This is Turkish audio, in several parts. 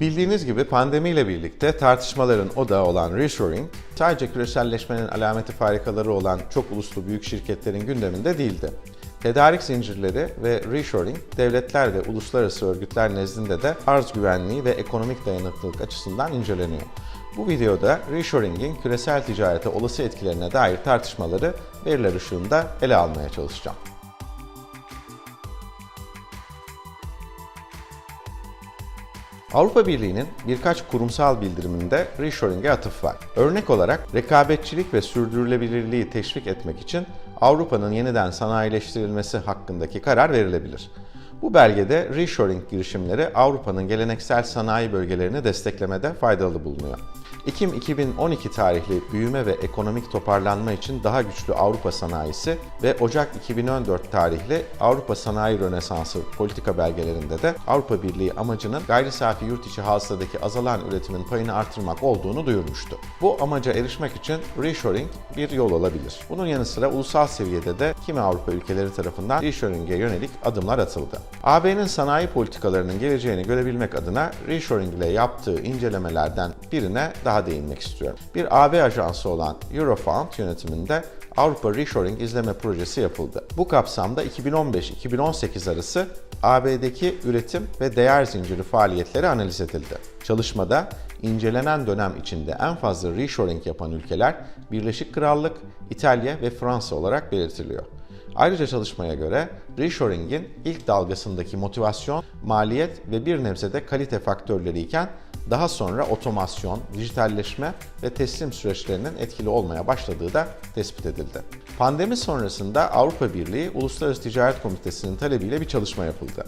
Bildiğiniz gibi pandemiyle birlikte tartışmaların odağı olan reshoring, sadece küreselleşmenin alameti farikaları olan çok uluslu büyük şirketlerin gündeminde değildi. Tedarik zincirleri ve reshoring, devletler ve uluslararası örgütler nezdinde de arz güvenliği ve ekonomik dayanıklılık açısından inceleniyor. Bu videoda reshoring'in küresel ticarete olası etkilerine dair tartışmaları veriler ışığında ele almaya çalışacağım. Avrupa Birliği'nin birkaç kurumsal bildiriminde reshoring'e atıf var. Örnek olarak rekabetçilik ve sürdürülebilirliği teşvik etmek için Avrupa'nın yeniden sanayileştirilmesi hakkındaki karar verilebilir. Bu belgede reshoring girişimleri Avrupa'nın geleneksel sanayi bölgelerini desteklemede faydalı bulunuyor. Ekim 2012 tarihli büyüme ve ekonomik toparlanma için daha güçlü Avrupa sanayisi ve Ocak 2014 tarihli Avrupa Sanayi Rönesansı politika belgelerinde de Avrupa Birliği amacının gayri safi yurt içi hasıladaki azalan üretimin payını artırmak olduğunu duyurmuştu. Bu amaca erişmek için reshoring bir yol olabilir. Bunun yanı sıra ulusal seviyede de kimi Avrupa ülkeleri tarafından reshoring'e yönelik adımlar atıldı. AB'nin sanayi politikalarının geleceğini görebilmek adına reshoring ile yaptığı incelemelerden birine daha değinmek istiyorum. Bir AB ajansı olan Eurofound yönetiminde Avrupa Reshoring İzleme Projesi yapıldı. Bu kapsamda 2015-2018 arası AB'deki üretim ve değer zinciri faaliyetleri analiz edildi. Çalışmada incelenen dönem içinde en fazla reshoring yapan ülkeler Birleşik Krallık, İtalya ve Fransa olarak belirtiliyor. Ayrıca çalışmaya göre reshoring'in ilk dalgasındaki motivasyon, maliyet ve bir nebze de kalite faktörleri iken daha sonra otomasyon, dijitalleşme ve teslim süreçlerinin etkili olmaya başladığı da tespit edildi. Pandemi sonrasında Avrupa Birliği Uluslararası Ticaret Komitesi'nin talebiyle bir çalışma yapıldı.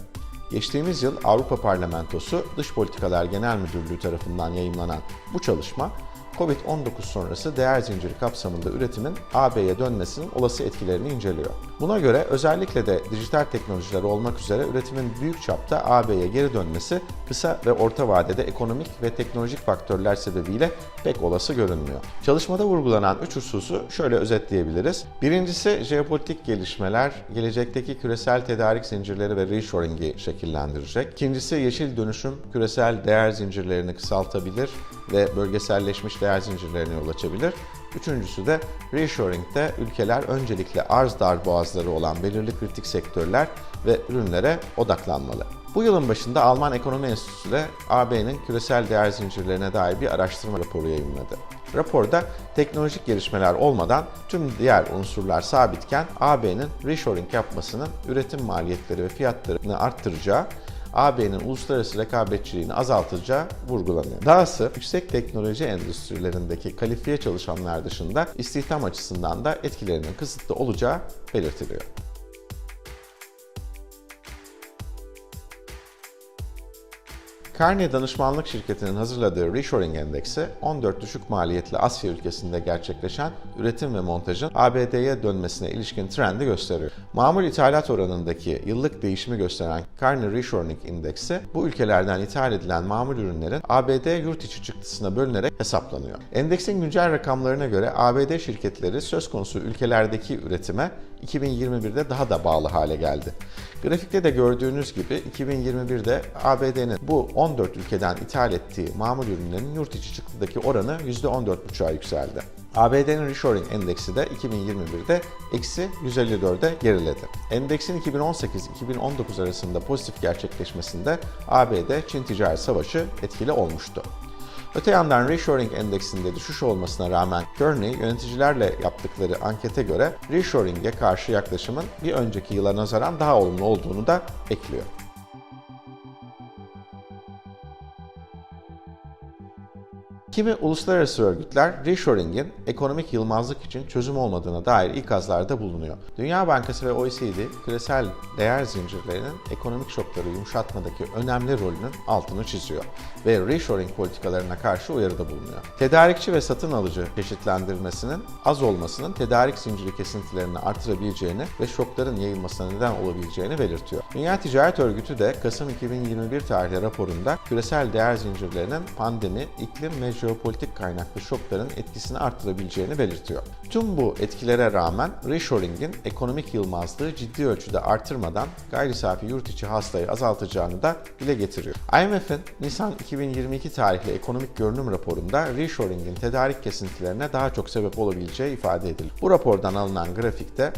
Geçtiğimiz yıl Avrupa Parlamentosu Dış Politikalar Genel Müdürlüğü tarafından yayımlanan bu çalışma Covid-19 sonrası değer zinciri kapsamında üretimin AB'ye dönmesinin olası etkilerini inceliyor. Buna göre özellikle de dijital teknolojiler olmak üzere üretimin büyük çapta AB'ye geri dönmesi kısa ve orta vadede ekonomik ve teknolojik faktörler sebebiyle pek olası görünmüyor. Çalışmada vurgulanan üç hususu şöyle özetleyebiliriz. Birincisi jeopolitik gelişmeler gelecekteki küresel tedarik zincirleri ve reshoring'i şekillendirecek. İkincisi yeşil dönüşüm küresel değer zincirlerini kısaltabilir ve bölgeselleşmiş değer zincirlerine yol açabilir. Üçüncüsü de reshoring'de ülkeler öncelikle arz darboğazları olan belirli kritik sektörler ve ürünlere odaklanmalı. Bu yılın başında Alman Ekonomi Enstitüsü de AB'nin küresel değer zincirlerine dair bir araştırma raporu yayınladı. Raporda teknolojik gelişmeler olmadan tüm diğer unsurlar sabitken AB'nin reshoring yapmasının üretim maliyetleri ve fiyatlarını arttıracağı AB'nin uluslararası rekabetçiliğini azaltacağı vurgulanıyor. Dahası yüksek teknoloji endüstrilerindeki kalifiye çalışanlar dışında istihdam açısından da etkilerinin kısıtlı olacağı belirtiliyor. Carney Danışmanlık Şirketi'nin hazırladığı Reshoring Endeksi, 14 düşük maliyetli Asya ülkesinde gerçekleşen üretim ve montajın ABD'ye dönmesine ilişkin trendi gösteriyor. Mamul ithalat oranındaki yıllık değişimi gösteren Carney Reshoring Endeksi, bu ülkelerden ithal edilen mamul ürünlerin ABD yurt içi çıktısına bölünerek hesaplanıyor. Endeksin güncel rakamlarına göre ABD şirketleri söz konusu ülkelerdeki üretime 2021'de daha da bağlı hale geldi. Grafikte de gördüğünüz gibi 2021'de ABD'nin bu 14 ülkeden ithal ettiği mamul ürünlerin yurt içi çıktıdaki oranı %14,5'a yükseldi. ABD'nin Reshoring Endeksi de 2021'de eksi 154'e geriledi. Endeksin 2018-2019 arasında pozitif gerçekleşmesinde ABD-Çin ticaret savaşı etkili olmuştu. Öte yandan Reshoring Endeksinde düşüş olmasına rağmen Kearney yöneticilerle yaptıkları ankete göre Reshoring'e karşı yaklaşımın bir önceki yıla nazaran daha olumlu olduğunu da ekliyor. Kimi uluslararası örgütler reshoring'in ekonomik yılmazlık için çözüm olmadığına dair ikazlarda bulunuyor. Dünya Bankası ve OECD küresel değer zincirlerinin ekonomik şokları yumuşatmadaki önemli rolünün altını çiziyor ve reshoring politikalarına karşı uyarıda bulunuyor. Tedarikçi ve satın alıcı çeşitlendirmesinin az olmasının tedarik zinciri kesintilerini artırabileceğini ve şokların yayılmasına neden olabileceğini belirtiyor. Dünya Ticaret Örgütü de Kasım 2021 tarihli raporunda küresel değer zincirlerinin pandemi, iklim ve jeopolitik kaynaklı şokların etkisini artırabileceğini belirtiyor. Tüm bu etkilere rağmen reshoring'in ekonomik yılmazlığı ciddi ölçüde artırmadan gayri safi yurt içi hastayı azaltacağını da dile getiriyor. IMF'in Nisan 2022 tarihli ekonomik görünüm raporunda reshoring'in tedarik kesintilerine daha çok sebep olabileceği ifade edilir. Bu rapordan alınan grafikte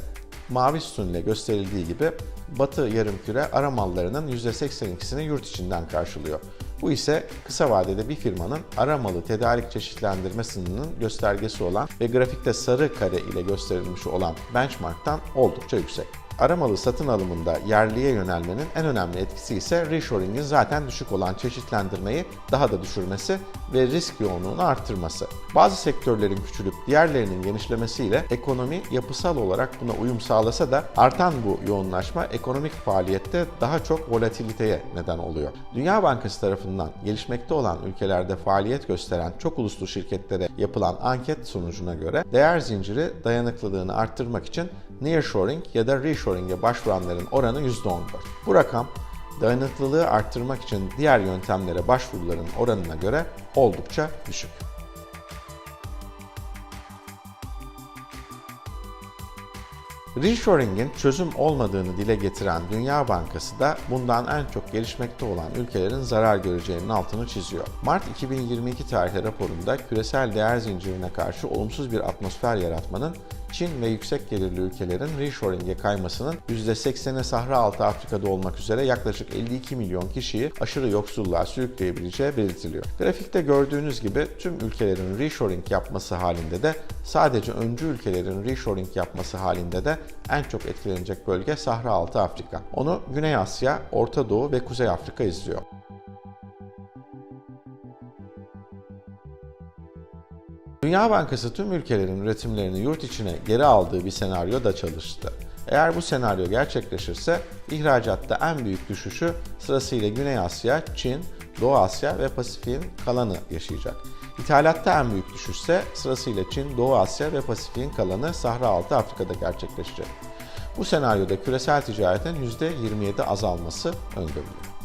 mavi sütunla gösterildiği gibi Batı yarımküre ara mallarının %82'sini yurt içinden karşılıyor. Bu ise kısa vadede bir firmanın ara malı tedarik çeşitlendirme sınırının göstergesi olan ve grafikte sarı kare ile gösterilmiş olan benchmarktan oldukça yüksek. Aramalı satın alımında yerliye yönelmenin en önemli etkisi ise reshoring'in zaten düşük olan çeşitlendirmeyi daha da düşürmesi ve risk yoğunluğunu arttırması. Bazı sektörlerin küçülüp diğerlerinin genişlemesiyle ekonomi yapısal olarak buna uyum sağlasa da artan bu yoğunlaşma ekonomik faaliyette daha çok volatiliteye neden oluyor. Dünya Bankası tarafından gelişmekte olan ülkelerde faaliyet gösteren çok uluslu şirketlere yapılan anket sonucuna göre değer zinciri dayanıklılığını arttırmak için nearshoring ya da reshoring'e başvuranların oranı %14. Bu rakam dayanıklılığı arttırmak için diğer yöntemlere başvuruların oranına göre oldukça düşük. Reshoring'in çözüm olmadığını dile getiren Dünya Bankası da bundan en çok gelişmekte olan ülkelerin zarar göreceğinin altını çiziyor. Mart 2022 tarihli raporunda küresel değer zincirine karşı olumsuz bir atmosfer yaratmanın Çin ve yüksek gelirli ülkelerin reshoring'e kaymasının %80'i Sahra Altı Afrika'da olmak üzere yaklaşık 52 milyon kişiyi aşırı yoksulluğa sürükleyebileceği belirtiliyor. Grafikte gördüğünüz gibi tüm ülkelerin reshoring yapması halinde de sadece öncü ülkelerin reshoring yapması halinde de en çok etkilenecek bölge Sahra Altı Afrika. Onu Güney Asya, Orta Doğu ve Kuzey Afrika izliyor. Dünya Bankası tüm ülkelerin üretimlerini yurt içine geri aldığı bir senaryo da çalıştı. Eğer bu senaryo gerçekleşirse ihracatta en büyük düşüşü sırasıyla Güney Asya, Çin, Doğu Asya ve Pasifik'in kalanı yaşayacak. İthalatta en büyük düşüşse sırasıyla Çin, Doğu Asya ve Pasifik'in kalanı Sahra Altı Afrika'da gerçekleşecek. Bu senaryoda küresel ticaretin %27 azalması öngörülüyor.